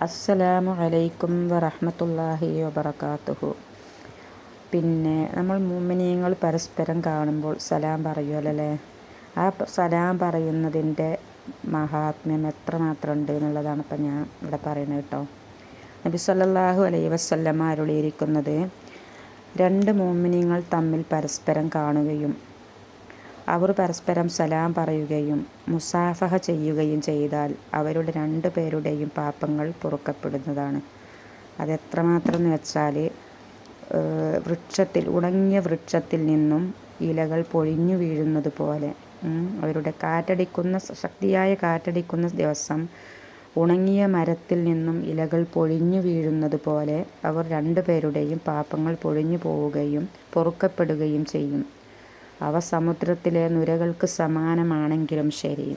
അസ്സലാമു അലൈക്കും വറഹ്മത്തുള്ളാഹി വബറകാതുഹു പിന്നെ നമ്മൾ മുഅ്മിനീങ്ങൾ പരസ്പരം കാണുമ്പോൾ സലാം പറയുമല്ലേ ആ സലാം പറയുന്നതിന്റെ മഹാത്മ്യം എത്രമാത്രം ഉണ്ട് എന്നുള്ളതാണ് ഇപ്പം ഞാൻ ഇവിടെ പറയുന്നത് കേട്ടോ. നബി സല്ലല്ലാഹു അലൈഹി വസ്ല്ലമ്മ അരുളിയിരിക്കുന്നത് രണ്ട് മുഅ്മിനീങ്ങൾ തമ്മിൽ പരസ്പരം കാണുകയും അവർ പരസ്പരം സലാം പറയുകയും മുസാഫഹ ചെയ്യുകയും ചെയ്താൽ അവരുടെ രണ്ട് പേരുടെയും പാപങ്ങൾ പൊറുക്കപ്പെടുന്നതാണ്. അതെത്രമാത്രം എന്ന് വെച്ചാൽ വൃക്ഷത്തിൽ ഉണങ്ങിയ വൃക്ഷത്തിൽ നിന്നും ഇലകൾ പൊഴിഞ്ഞു വീഴുന്നത് പോലെ അവരുടെ കാറ്റടിക്കുന്ന ശക്തിയായ കാറ്റടിക്കുന്ന ദിവസം ഉണങ്ങിയ മരത്തിൽ നിന്നും ഇലകൾ പൊഴിഞ്ഞു വീഴുന്നത് പോലെ അവർ രണ്ടുപേരുടെയും പാപങ്ങൾ പൊഴിഞ്ഞു പോവുകയും പൊറുക്കപ്പെടുകയും ചെയ്യും. അവ സമുദ്രത്തിലെ നുരകൾക്ക് സമാനമാണെങ്കിലും ശരി.